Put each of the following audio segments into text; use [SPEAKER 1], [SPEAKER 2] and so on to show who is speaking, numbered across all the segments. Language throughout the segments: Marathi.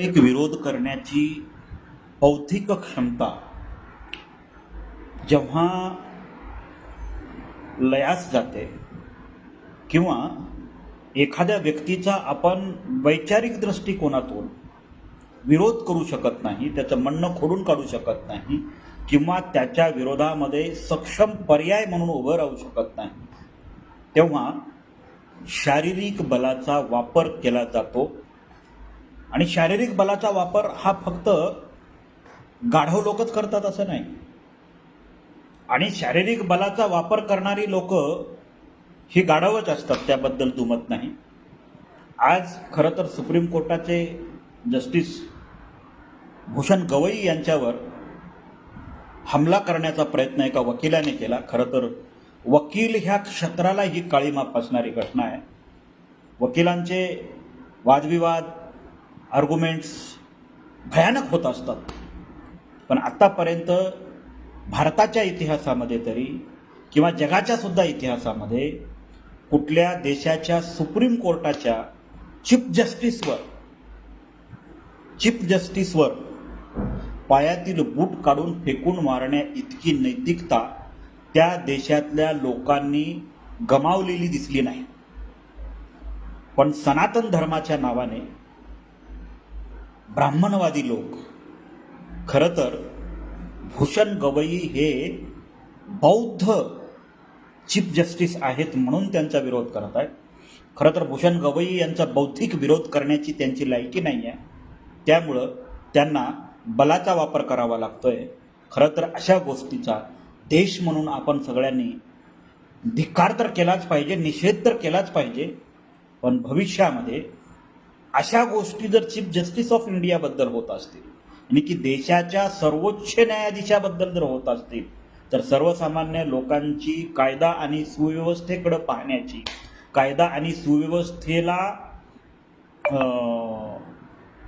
[SPEAKER 1] एक विरोध करण्याची बौद्धिक क्षमता जेव्हा लयास जाते किंवा एखाद्या व्यक्तीचा आपण वैचारिक दृष्टिकोनातून विरोध करू शकत नाही त्याचं म्हणणं खोडून काढू शकत नाही किंवा त्याच्या विरोधामध्ये सक्षम पर्याय म्हणून उभं राहू शकत नाही तेव्हा शारीरिक बलाचा वापर केला जातो. आणि शारीरिक बलाचा वापर हा फक्त गाढव लोकच करतात असं नाही. आणि शारीरिक बलाचा वापर करणारी लोक ही गाढवच असतात त्याबद्दल दुमत नाही. आज खरं तर सुप्रीम कोर्टाचे जस्टिस भूषण गवई यांच्यावर हमला करण्याचा प्रयत्न एका वकिलाने केला. खरं तर वकील ह्या क्षेत्राला ही काळीमा असणारी घटना आहे. वकिलांचे वादविवाद आर्ग्युमेंट्स भयानक होत असतात. पण आत्तापर्यंत भारताच्या इतिहासामध्ये तरी किंवा जगाच्या सुद्धा इतिहासामध्ये कुठल्या देशाच्या सुप्रीम कोर्टाच्या चीफ जस्टिसवर चीफ जस्टिसवर पायातील बूट काढून फेकून मारण्या इतकी नैतिकता त्या देशातल्या लोकांनी गमावलेली दिसली नाही. पण सनातन धर्माच्या नावाने ब्राह्मणवादी लोक. खरं तर भूषण गवई हे बौद्ध चीफ जस्टिस आहेत म्हणून त्यांचा विरोध करत आहेत. खरं तर भूषण गवई यांचा बौद्धिक विरोध करण्याची त्यांची लायकी नाही आहे त्यामुळं त्यांना बलाचा वापर करावा लागतोय. खरं तर अशा गोष्टीचा देश म्हणून आपण सगळ्यांनी धिक्कार तर केलाच पाहिजे निषेध तर केलाच पाहिजे पण भविष्यामध्ये अशा गोष्टी जर चीफ जस्टिस ऑफ इंडियाबद्दल होत असतील आणि की देशाच्या सर्वोच्च न्यायाधीशाबद्दल जर होत असतील तर सर्वसामान्य लोकांची कायदा आणि सुव्यवस्थेकडे पाहण्याची कायदा आणि सुव्यवस्थेला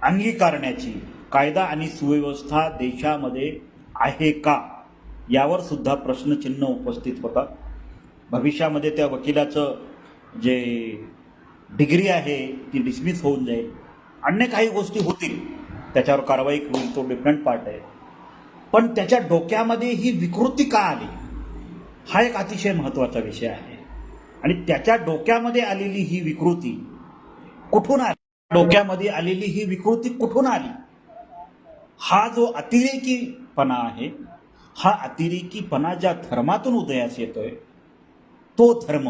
[SPEAKER 1] अंगीकारण्याची कायदा आणि सुव्यवस्था देशामध्ये आहे का यावर सुद्धा प्रश्नचिन्ह उपस्थित होतात. भविष्यामध्ये त्या वकिलाचं जे डिग्री आहे ती डिसमिस होऊन जाईल. अन्य काही गोष्टी होतील त्याच्यावर कारवाई होईल तो डिफरंट पार्ट आहे. पण त्याच्या डोक्यामध्ये ही विकृती का आली? हा एक अतिशय महत्त्वाचा विषय आहे. आणि त्याच्या डोक्यामध्ये आलेली ही विकृती कुठून आली? डोक्यामध्ये आलेली ही विकृती कुठून आली? हा जो अतिरेकीपणा आहे हा अतिरेकीपणा ज्या धर्मातून उदयास येतोय तो धर्म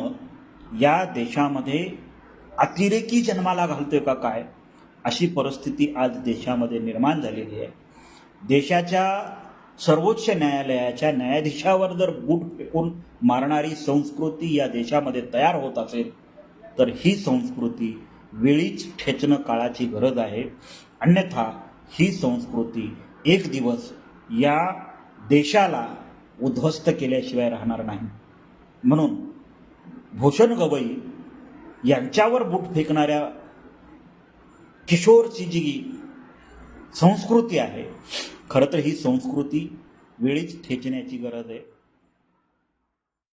[SPEAKER 1] या देशामध्ये अतिरेकी जन्माला घालतोय का काय? अशी परिस्थिती आज देशामध्ये निर्माण झालेली आहे. देशाच्या सर्वोच्च न्यायालयाच्या न्यायाधीशावर जर बूट फेकून मारणारी संस्कृती या देशामध्ये तयार होत असेल तर ही संस्कृती वेळीच ठेचणं काळाची गरज आहे. अन्यथा ही संस्कृती एक दिवस या देशाला उद्ध्वस्त केल्याशिवाय राहणार नाही. म्हणून भूषण गवई यांच्यावर बूट फेकणाऱ्या किशोरची जी संस्कृती आहे खरं तर ही संस्कृती वेळीच ठेचण्याची गरज आहे.